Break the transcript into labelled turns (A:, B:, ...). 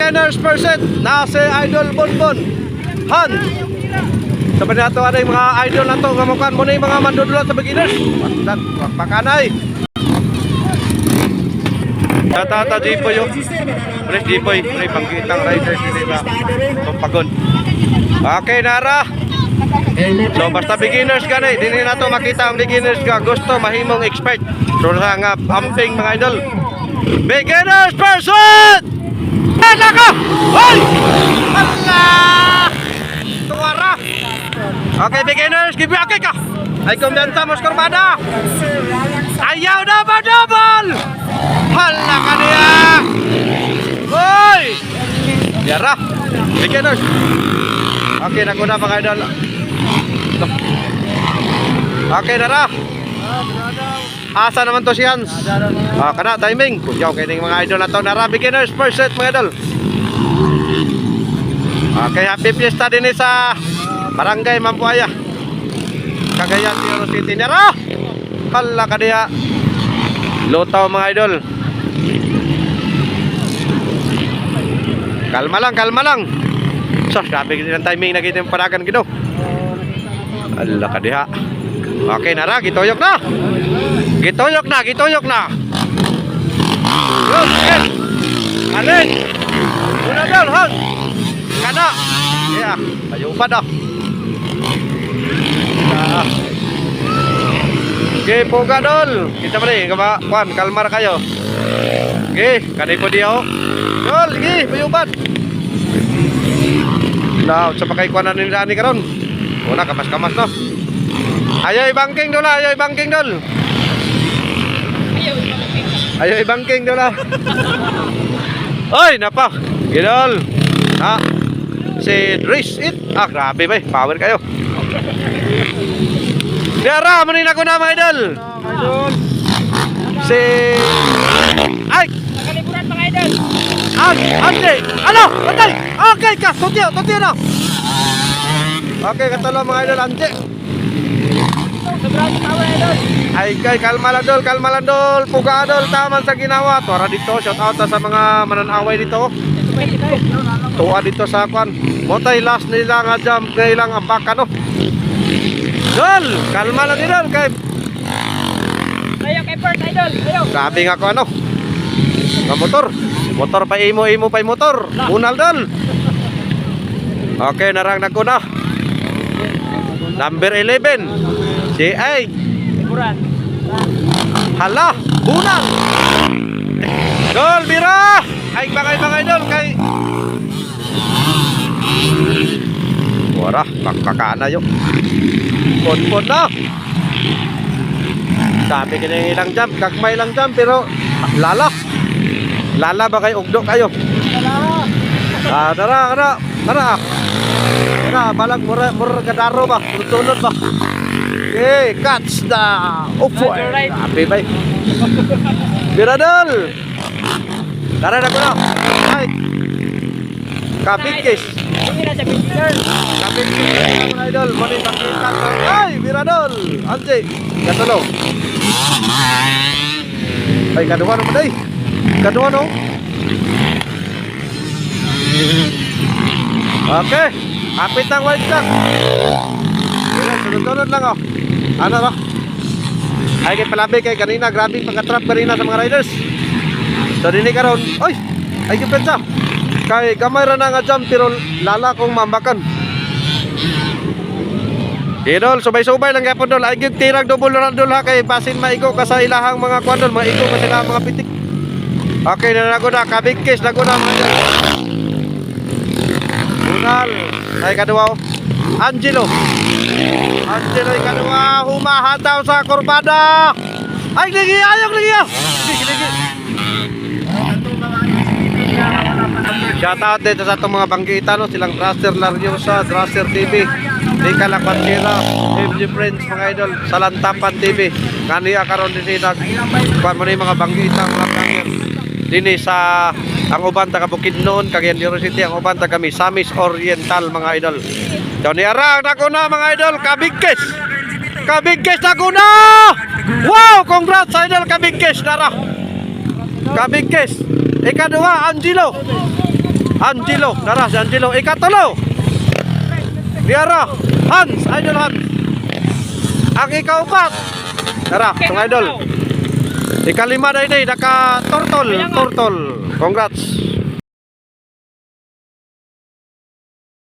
A: Winners percent na si Idol Bonbon. Han. Sabi na ito, ano yung mga idol na ito, ngamukan mo na yung mga mandudulot sa beginners. Wagdan, pakanay. Tata Jipoy yung. Pres Jipoy, pre pangkitang riders nila. Tumpagon. Okay, Nara. So basta beginners ka na, hindi na to makita ang beginners ka. Gusto mahimong expert. So nga amping mga idol. Beginners person! Ano ka? Hoy! Allah! Tuwara! Okay, beginners, give me a kick ah! Ay kumbiyansa mo skorbada! Ayaw na ba double? Hala ka niya! Hoy! Yara! Beginners! Okay, naguna mga idol. Okay, nara. Asa naman to si Hans? Ah, kana timing. Kuyaw kay ning mga idol na to. Nara beginners first set mga idol. Okay, happy fiesta din eh sa Barangay Mampuaya. Cagayan Tiro City nara. Hala ka diha. Lutaw mga idol. Kalma lang, kalma lang. So, sabi ko ng timing na kita yung paragan gino. Ala ka diha. Okay na ra, gitoyok na. Gitoyok na, gitoyok na. Yun, yes. Alin. Una dal, hon. Kana. Yeah, ayo pa daw. Ah. Okay, puga dol. Kita pa rin, kama, kwan, kalmar kayo. Okay, kanay po diyo. Dol, sige, mayuban. Now, sa pakay kuan na nila ni karon. Wala kamas-kamas no. Ayaw ibangking dol, ayaw ibangking dol. Ayaw ibangking dol. ah. Oy, napa. Gidol. Ha. Si Dris it. Ah, grabe ba? Power kayo. Dara, manin ako na mga idol. Si Ay,
B: Nakaliburan mga idol.
A: Ang, ante, ano, patay, okay ka, tutyo, tutyo na. Okay, katalo mga idol, ante. Ay, kay, kalma lang dol, kalma lang dol, puga dol, taman sa ginawa. Tora dito, shout out sa mga mananaway dito. Tuwa dito sa kwan. Motay last nila nga jump, kailang ambak ano. Dol, kalma lang dol, kay,
B: Ayaw kay Bert idol. Ayaw.
A: grabe nga ko ano. Nga motor. Motor pa imo, imo pa motor. Unal dol. Okay, narang nagkuna. Number 11. Si Ay.
B: Liburan.
A: Hala, bunang. Dol, bira. Ay, bangay, bangay, dol. Kay... Wara, kakakana yun. Pon-pon na. Sabi ka na ilang jump, kakmay lang jump, pero lala. Lala ba kayo, ugdo kayo? Ah, tara, tara, tara. Tara, balag, mura, mura kadaro ba? Tunod ba? Okay, catch the upo.
B: Roger, right.
A: Happy bay. Biradol. Tara na ko na. Ay. Kapikis.
B: Hindi na siya picture.
A: Kapikis. Mga idol, mali nakita. Ay, Biradol. Ante. Katulo. Ay, kaduwa naman day. Kaduwa no. Okay. Kapit ng white duck. Sunod-sunod lang oh. Ano ba? Ay kay palabi kay kanina grabe pagka-trap kanina sa mga riders. So dini karon, oy, ay kipensa. Kay gamay ra na nga jump pero lala kong mambakan. Idol, subay-subay lang gyapon dol. Ay gyud tirag double ra dol ha kay basin maigo ka sa ilahang mga kwan dol, maigo ka sila mga pitik. Okay na nago na, kabig case nago na mga idol. Ay kaduwa oh. Angelo. Angelo ikaduwa humahataw sa kurbada. Ay, ligi, ayok, ligi. ah. Shout out dito sa itong mga banggita, no? silang Draster Lariosa, Draster TV, Nika Lapansira, FG Friends, mga idol, Salantapan TV. Kaniya karon din sila, kuhan mo na mga banggita, mga banger. Dini sa ang uban taga Bukidnon, Cagayan de Oro City, ang uban taga Misamis Oriental, mga idol. Johnny Arang, nako na mga idol, kabigkes! Kabigkes nako na! Wow! Congrats idol, kabigkes, nara! Kabigkes! Ikaduha, Angelo! Angelo, nara si Angelo. Ikatulo. Diara, Hans, idol Hans. Ang ikaupat. Tara,
B: Okay,
A: itong idol. Ikalima na ini, naka turtle, turtle. Congrats.